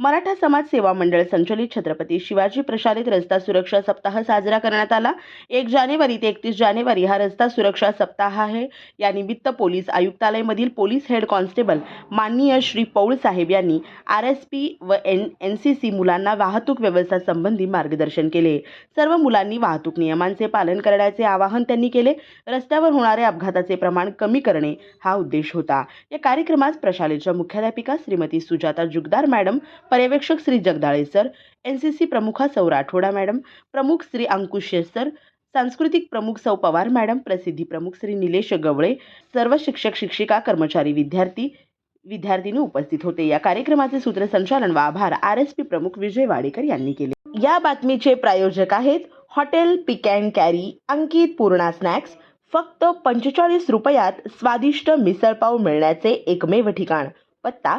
मराठा समाज सेवा मंडळ संचलित छत्रपती शिवाजी प्रशालित रस्ता सुरक्षा सप्ताह साजरा करण्यात आला. एक जानेवारी ते एकतीस जानेवारी हा रस्ता सुरक्षा सप्ताह आहे. या निमित्त पोलीस आयुक्तालयमधील पोलीस हेड कॉन्स्टेबल माननीय श्री पौळ साहेब यांनी आर एस पी व एन एन सी सी मुलांना वाहतूक व्यवस्था मार्गदर्शन केले. सर्व मुलांनी वाहतूक नियमांचे पालन करण्याचे आवाहन त्यांनी केले. रस्त्यावर होणारे अपघाताचे प्रमाण कमी करणे हा उद्देश होता. या कार्यक्रमास प्रशालेच्या मुख्याध्यापिका श्रीमती सुजाता जुगदार मॅडम पर्यवेक्षक Shri Jagdale sir N C C प्रमुखा सौ राठोडा मॅडम प्रमुख श्री अंकुश सर सांस्कृतिक प्रमुख सौ पवार मॅडम प्रसिद्धी प्रमुख श्री निलेश गवळे सर्व शिक्षक शिक्षिका कर्मचारी विद्यार्थी विद्यार्थिनी उपस्थित होते. या कार्यक्रमाचे सूत्रसंचालन व आभार आर एस पी प्रमुख विजय वाडेकर यांनी केले. या बातमीचे प्रायोजक आहेत hotel pick and carry Ankit Purna snacks फक्त पंचेचाळीस रुपयात स्वादिष्ट मिसळपाव मिळण्याचे एकमेव ठिकाण पत्ता